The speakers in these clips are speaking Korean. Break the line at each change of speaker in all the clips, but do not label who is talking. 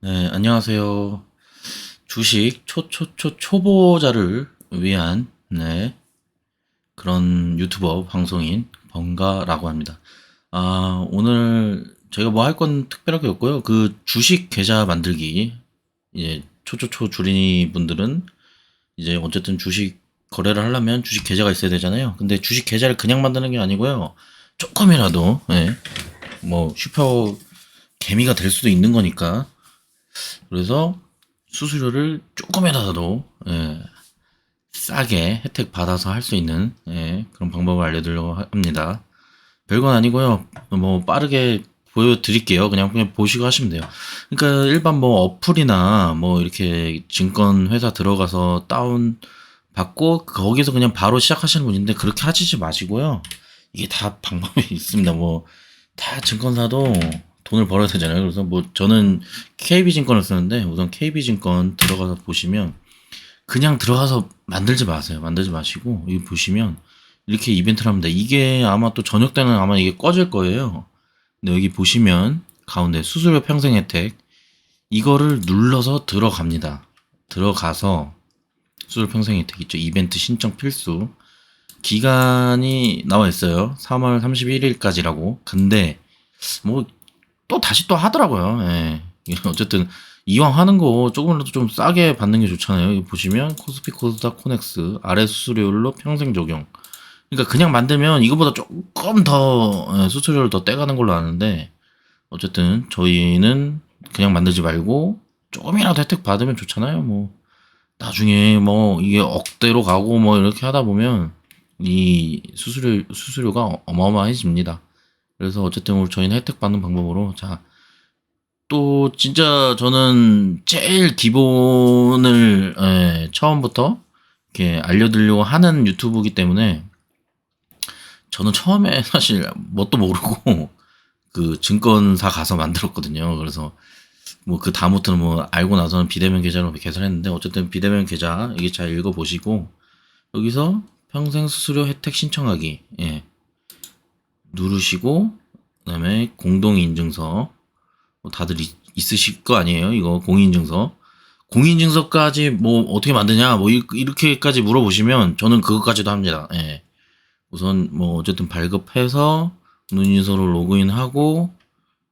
네, 안녕하세요. 주식 초초초 초보자를 위한 네, 그런 유튜버 방송인 번가라고 합니다. 아, 오늘 제가 뭐 할 건 특별하게 없고요. 그 주식 계좌 만들기 이제 초초초 주린이 분들은 이제 어쨌든 주식 거래를 하려면 주식 계좌가 있어야 되잖아요. 근데 주식 계좌를 그냥 만드는 게 아니고요. 조금이라도 예, 뭐 슈퍼 개미가 될 수도 있는 거니까 그래서 수수료를 조금이라도 예, 싸게 혜택 받아서 할 수 있는 예, 그런 방법을 알려드리려고 합니다. 별건 아니고요. 뭐 빠르게 보여드릴게요. 그냥 그냥 보시고 하시면 돼요. 그러니까 일반 뭐 어플이나 뭐 이렇게 증권 회사 들어가서 다운 받고 거기서 그냥 바로 시작하시는 분인데 그렇게 하시지 마시고요. 이게 다 방법이 있습니다. 뭐 다 증권사도 돈을 벌어야 되잖아요. 그래서 뭐 저는 KB증권을 쓰는데 우선 KB증권 들어가서 보시면 그냥 들어가서 만들지 마세요. 만들지 마시고 여기 보시면 이렇게 이벤트를 합니다. 이게 아마 또 저녁 때는 아마 이게 꺼질 거예요. 근데 여기 보시면 가운데 수수료 평생 혜택 이거를 눌러서 들어갑니다. 들어가서 수수료 평생 혜택 있죠. 이벤트 신청 필수 기간이 나와 있어요. 3월 31일까지라고. 근데 뭐 또 다시 또 하더라고요. 예. 어쨌든 이왕 하는 거 조금이라도 좀 싸게 받는 게 좋잖아요. 여기 보시면 코스피 코스닥 코넥스 아래 수수료율로 평생 적용. 그러니까 그냥 만들면 이거보다 조금 더 예, 수수료를 더 떼가는 걸로 아는데 어쨌든 저희는 그냥 만들지 말고 조금이라도 혜택 받으면 좋잖아요. 뭐 나중에 뭐 이게 억대로 가고 뭐 이렇게 하다 보면 이 수수료 수수료가 어마어마해집니다. 그래서 어쨌든 오늘 저희는 혜택 받는 방법으로 자. 또 진짜 저는 제일 기본을 예, 처음부터 이렇게 알려드리려고 하는 유튜브이기 때문에 저는 처음에 사실 뭣도 모르고 그 증권사 가서 만들었거든요. 그래서 뭐 그 다음부터는 뭐 알고 나서는 비대면 계좌로 계산했는데 어쨌든 비대면 계좌 이게 잘 읽어보시고 여기서 평생 수수료 혜택 신청하기 예. 누르시고 그다음에 공동인증서 뭐 다들 있, 있으실 거 아니에요? 이거 공인증서. 공인증서까지 뭐 어떻게 만드냐 뭐 이- 이렇게까지 물어보시면 저는 그것까지도 합니다. 예. 우선 뭐 어쨌든 발급해서 문인서로 로그인하고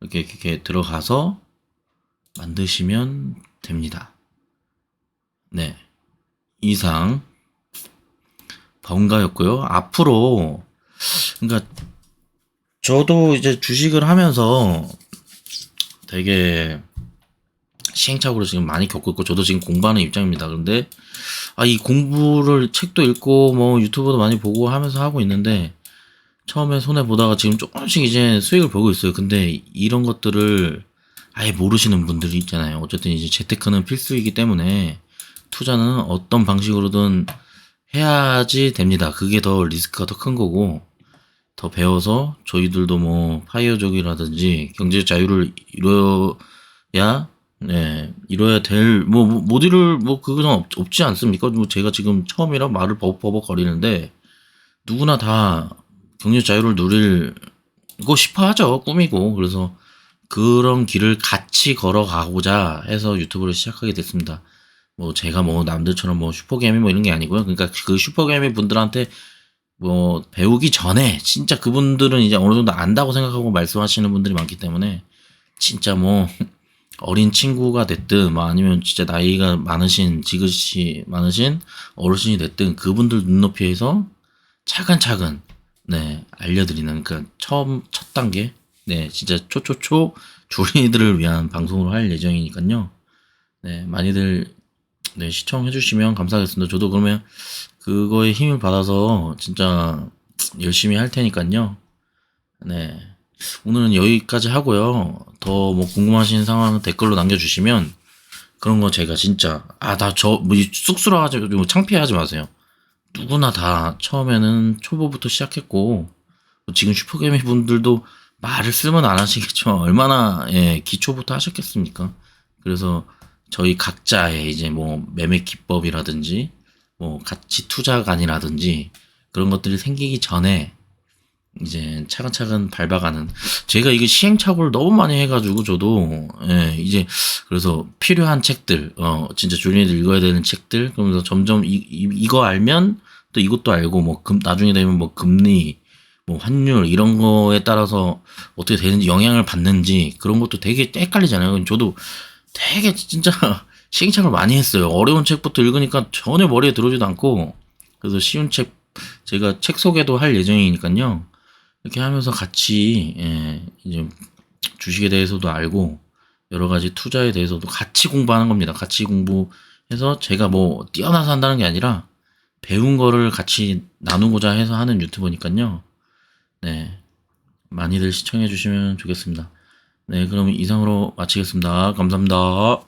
이렇게 이렇게 들어가서 만드시면 됩니다. 네. 이상 번가였고요. 앞으로 그러니까 저도 이제 주식을 하면서 되게 시행착오를 지금 많이 겪고 있고 저도 지금 공부하는 입장입니다. 그런데 아 이 공부를 책도 읽고 뭐 유튜브도 많이 보고 하면서 하고 있는데 처음에 손해 보다가 지금 조금씩 이제 수익을 보고 있어요. 근데 이런 것들을 아예 모르시는 분들이 있잖아요. 어쨌든 이제 재테크는 필수이기 때문에 투자는 어떤 방식으로든 해야지 됩니다. 그게 더 리스크가 더 큰 거고 더 배워서 저희들도 뭐 파이어족이라든지 경제적 자유를 이뤄야 네 이뤄야 될 뭐 못 이룰 뭐 그건 없, 없지 않습니까? 뭐 제가 지금 처음이라 말을 버벅버벅 거리는데 누구나 다 경제적 자유를 누리고 싶어 하죠 꿈이고 그래서 그런 길을 같이 걸어가고자 해서 유튜브를 시작하게 됐습니다. 뭐 제가 뭐 남들처럼 뭐 슈퍼게임이 뭐 이런 게 아니고요. 그러니까 그 슈퍼게임이 분들한테 뭐 배우기 전에 진짜 그분들은 이제 어느 정도 안다고 생각하고 말씀하시는 분들이 많기 때문에 진짜 뭐 어린 친구가 됐든 뭐 아니면 진짜 나이가 많으신 지긋이 많으신 어르신이 됐든 그분들 눈높이에서 차근차근 네 알려드리는 그 처음 첫 단계 네 진짜 초초초 주린이들을 위한 방송으로 할 예정이니까요. 네 많이들 네 시청해 주시면 감사하겠습니다. 저도 그러면 그거에 힘을 받아서 진짜 열심히 할 테니까요. 네. 오늘은 여기까지 하고요. 더 뭐 궁금하신 상황은 댓글로 남겨주시면 그런 거 제가 진짜 아 나 저 뭐 쑥스러워가지고 창피하지 마세요. 누구나 다 처음에는 초보부터 시작했고 뭐 지금 슈퍼게임 분들도 말을 쓰면 안 하시겠지만 얼마나 예, 기초부터 하셨겠습니까? 그래서 저희 각자의 이제 뭐 매매 기법이라든지 뭐 가치 투자관이라든지 그런 것들이 생기기 전에 이제 차근차근 밟아가는 제가 이게 시행착오를 너무 많이 해가지고 저도 예, 이제 그래서 필요한 책들 어 진짜 줄리에도 읽어야 되는 책들 그러면서 점점 이, 이 이 거 알면 또 이것도 알고 뭐 금 나중에 되면 뭐 금리 뭐 환율 이런 거에 따라서 어떻게 되는지 영향을 받는지 그런 것도 되게 헷갈리잖아요. 저도 되게 진짜 시행착오를 많이 했어요. 어려운 책부터 읽으니까 전혀 머리에 들어오지도 않고 그래서 쉬운 책 제가 책 소개도 할 예정이니까요. 이렇게 하면서 같이 예, 이제 주식에 대해서도 알고 여러 가지 투자에 대해서도 같이 공부하는 겁니다. 같이 공부해서 제가 뭐 뛰어나서 한다는 게 아니라 배운 거를 같이 나누고자 해서 하는 유튜버니까요. 네. 많이들 시청해 주시면 좋겠습니다. 네, 그럼 이상으로 마치겠습니다. 감사합니다.